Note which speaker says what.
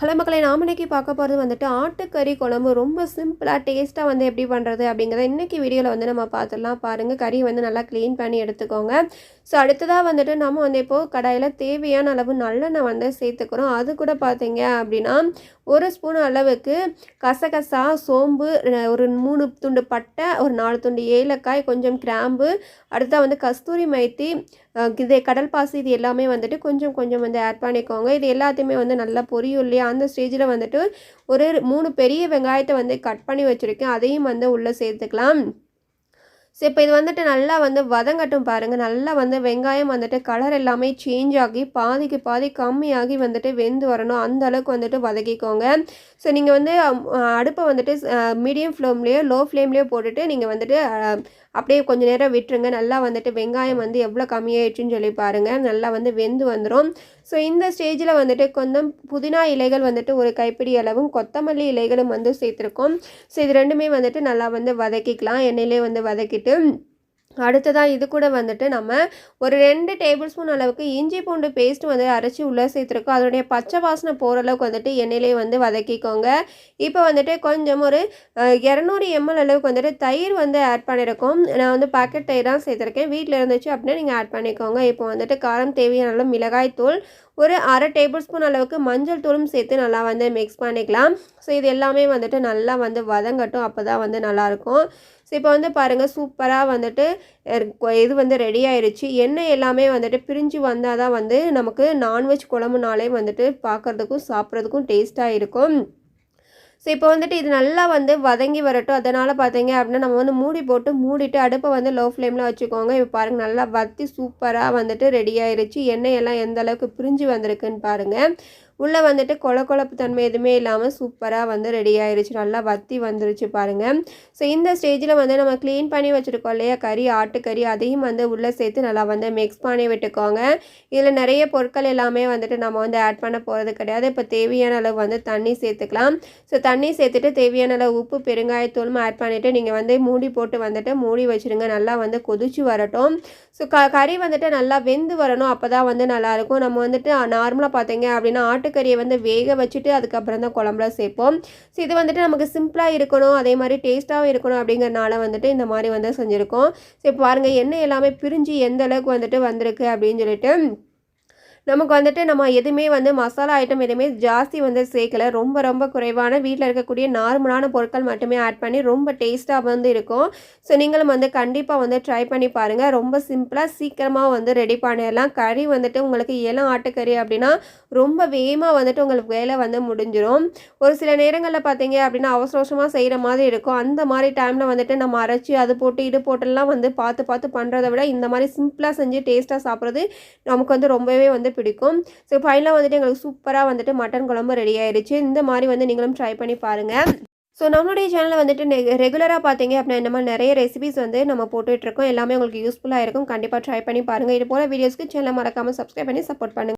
Speaker 1: Hello மக்களை நாம் இன்றைக்கி பார்க்க போகிறது வந்துட்டு ஆட்டுக்கறி குழம்பு. ரொம்ப சிம்பிளாக டேஸ்ட்டாக வந்து எப்படி பண்ணுறது அப்படிங்கிறத இன்றைக்கி வீடியோவில் வந்து நம்ம பார்த்துடலாம். பாருங்கள் கறி வந்து நல்லா க்ளீன் பண்ணி எடுத்துக்கோங்க. ஸோ அடுத்ததாக வந்துட்டு நம்ம வந்து இப்போது கடாயில் தேவையான அளவு நல்லெண்ணெய் வந்து சேர்த்துக்கிறோம். அது கூட பார்த்தீங்க அப்படின்னா ஒரு ஸ்பூன் அளவுக்கு கசகசா சோம்பு ஒரு மூணு துண்டு பட்டை ஒரு நாலு துண்டு ஏலக்காய் கொஞ்சம் கிராம்பு அடுத்ததாக வந்து கஸ்தூரி மைத்தி இது கடல் பாசி இது எல்லாமே வந்துட்டு கொஞ்சம் கொஞ்சம் வந்து ஆட் பண்ணிக்கோங்க. இது எல்லாத்தையுமே வந்து நல்லா பொரியும் இல்லையா? அந்த ஸ்டேஜில் வந்துட்டு ஒரு மூணு பெரிய வெங்காயத்தை வந்து கட் பண்ணி வச்சுருக்கேன். அதையும் வந்து உள்ளே சேர்த்துக்கலாம். ஸோ இப்போ இது வந்துட்டு நல்லா வந்து வதங்கட்டும் பாருங்கள் நல்லா வந்து வெங்காயம் வந்துட்டு கலர் எல்லாமே சேஞ்ச் ஆகி பாதிக்கு பாதி கம்மியாகி வந்துட்டு வெந்து வரணும். அந்த அளவுக்கு வந்துட்டு வதக்கிக்கோங்க. ஸோ நீங்கள் வந்து அடுப்பை வந்துட்டு மீடியம் ஃப்ளேம்லேயோ லோ ஃப்ளேம்லேயோ போட்டுட்டு நீங்கள் வந்துட்டு அப்படியே கொஞ்ச நேரம் விட்டுருங்க. நல்லா வந்துட்டு வெங்காயம் வந்து எவ்வளோ கம்மியாயிடுச்சுன்னு சொல்லி பாருங்கள் நல்லா வந்து வெந்து வந்துடும் ஸோ இந்த ஸ்டேஜில் வந்துட்டு கொஞ்சம் புதினா இலைகள் வந்துட்டு ஒரு கைப்பிடி அளவும் கொத்தமல்லி இலைகளும் வந்து சேர்த்துருக்கோம். ஸோ இது ரெண்டுமே வந்துட்டு நல்லா வந்து வதக்கிக்கலாம். எண்ணெயிலே வந்து வதக்கிட்டு அடுத்ததாக இது கூட வந்துட்டு நம்ம ஒரு ரெண்டு டேபிள் ஸ்பூன் அளவுக்கு இஞ்சி பூண்டு பேஸ்ட் வந்து அரைச்சி உள்ளே சேர்த்துருக்கோம். அதனுடைய பச்சை வாசனை போகிற அளவுக்கு வந்துட்டு எண்ணெயிலே வந்து வதக்கிக்கோங்க. இப்போ வந்துட்டு கொஞ்சம் ஒரு இரநூறு எம்எல் அளவுக்கு வந்துட்டு தயிர் வந்து ஆட் பண்ணியிருக்கோம் நான் வந்து பாக்கெட் தயிர் தான் சேர்த்துருக்கேன். வீட்டில் இருந்துச்சு அப்படின்னா நீங்கள் ஆட் பண்ணிக்கோங்க. இப்போ வந்துட்டு காரம் தேவையான அளவு மிளகாய் தூள் ஒரு அரை டேபிள் ஸ்பூன் அளவுக்கு மஞ்சள் தூளும் சேர்த்து நல்லா வந்து மிக்ஸ் பண்ணிக்கலாம். ஸோ இது எல்லாமே வந்துட்டு நல்லா வந்து வதங்கட்டும். அப்போ தான் வந்து நல்லாயிருக்கும் ஸோ இப்போ வந்து பாருங்கள் சூப்பராக வந்துட்டு இது வந்து ரெடி ஆயிடுச்சு எண்ணெய் எல்லாமே வந்துட்டு பிரிஞ்சு வந்தால் தான் வந்து நமக்கு நான்வெஜ் குழம்புனாலே வந்துட்டு பார்க்குறதுக்கும் சாப்பிட்றதுக்கும் டேஸ்ட்டாக இருக்கும். ஸோ இப்போ வந்துட்டு இது நல்லா வந்து வதங்கி வரட்டும். அதனால் பார்த்தீங்க அப்படின்னா நம்ம வந்து மூடி போட்டு மூடிட்டு அடுப்பை வந்து லோ ஃப்ளேமில் வச்சுக்கோங்க. இப்போ பாருங்கள் நல்லா வத்தி சூப்பராக வந்துட்டு ரெடி ஆயிடுச்சு எண்ணெய் எல்லாம் எந்த அளவுக்கு பிரிஞ்சு வந்திருக்குன்னு பாருங்கள் உள்ளே வந்துட்டு கொல கொழப்பு தன்மை எதுவுமே இல்லாமல் சூப்பராக வந்து ரெடி ஆயிருச்சு. நல்லா வத்தி வந்துருச்சு பாருங்கள் ஸோ இந்த ஸ்டேஜில் வந்து நம்ம க்ளீன் பண்ணி வச்சுருக்கோம் இல்லையா? கறி ஆட்டுக்கறி அதையும் வந்து உள்ளே சேர்த்து நல்லா வந்து மிக்ஸ் பண்ணி விட்டுக்கோங்க. இதில் நிறைய பொருட்கள் எல்லாமே வந்துட்டு நம்ம வந்து ஆட் பண்ண போகிறது கிடையாது. இப்போ தேவையான அளவு வந்து தண்ணி சேர்த்துக்கலாம். ஸோ தண்ணி சேர்த்துட்டு தேவையான அளவு உப்பு பெருங்காயத்தூளும் ஆட் பண்ணிவிட்டு நீங்கள் வந்து மூடி போட்டு வந்துட்டு மூடி வச்சுருங்க. நல்லா வந்து கொதிச்சு வரட்டும். ஸோ க கறி வந்துட்டு நல்லா வெந்து வரணும். அப்போ தான் வந்து நல்லாயிருக்கும். நம்ம வந்துட்டு நார்மலாக பார்த்தீங்க அப்படின்னா ஆட்டுக்கறியை வந்து வேக வச்சுட்டு அதுக்கப்புறம் தான் குழம்புல சேர்ப்போம். ஸோ இது வந்துட்டு நமக்கு சிம்பிளாக இருக்கணும். அதே மாதிரி டேஸ்ட்டாகவும் இருக்கணும் அப்படிங்கிறனால வந்துட்டு இந்த மாதிரி வந்து செஞ்சுருக்கோம். ஸோ இப்போ பாருங்கள் எண்ணெய் எல்லாமே பிரிஞ்சு எந்த அளவுக்கு வந்துட்டு வந்திருக்கு அப்படின்னு சொல்லிட்டு நமக்கு வந்துட்டு நம்ம எதுவுமே வந்து மசாலா ஐட்டம் எதுவுமே ஜாஸ்தி வந்து சேர்க்கல. ரொம்ப ரொம்ப குறைவான வீட்டில் இருக்கக்கூடிய நார்மலான பொருட்கள் மட்டுமே ஆட் பண்ணி ரொம்ப டேஸ்ட்டாக வந்து இருக்கும். ஸோ நீங்களும் வந்து கண்டிப்பாக வந்து ட்ரை பண்ணி பாருங்கள் ரொம்ப சிம்பிளாக சீக்கிரமாக வந்து ரெடி பண்ணிடலாம். கறி வந்துட்டு உங்களுக்கு இளம் ஆட்டுக்கறி அப்படின்னா ரொம்ப வேகமாக வந்துட்டு உங்களுக்கு வேலை வந்து முடிஞ்சிடும் ஒரு சில நேரங்களில் பார்த்தீங்க அப்படின்னா அவசர அவசரமாக செய்கிற மாதிரி இருக்கும். அந்த மாதிரி டைமில் வந்துட்டு நம்ம அரைச்சி அது போட்டு இது போட்டுலாம் வந்து பார்த்து பார்த்து பண்ணுறத விட இந்த மாதிரி சிம்பிளாக செஞ்சு டேஸ்ட்டாக சாப்பிட்றது நமக்கு வந்து ரொம்பவே வந்து பிடிக்கும். ஸோ ஃபைனலாக வந்துட்டு எங்களுக்கு சூப்பராக வந்துட்டு மட்டன் குழம்பு ரெடி ஆயிடுச்சு இந்த மாதிரி வந்து நீங்களும் ட்ரை பண்ணி பாருங்கள் ஸோ நம்மளுடைய சேனலில் வந்துட்டு ரெகுலராக பார்த்தீங்க அப்படின்னா இந்த மாதிரி நிறைய ரெசிபிஸ் வந்து நம்ம போட்டுட்ருக்கோம் எல்லாமே உங்களுக்கு யூஸ்ஃபுல்லாக இருக்கும். கண்டிப்பாக ட்ரை பண்ணி பாருங்கள் இது போல் வீடியோஸ்க்கு சேனலை மறக்காமல் சப்ஸ்கிரைப் பண்ணி சப்போர்ட் பண்ணுங்கள்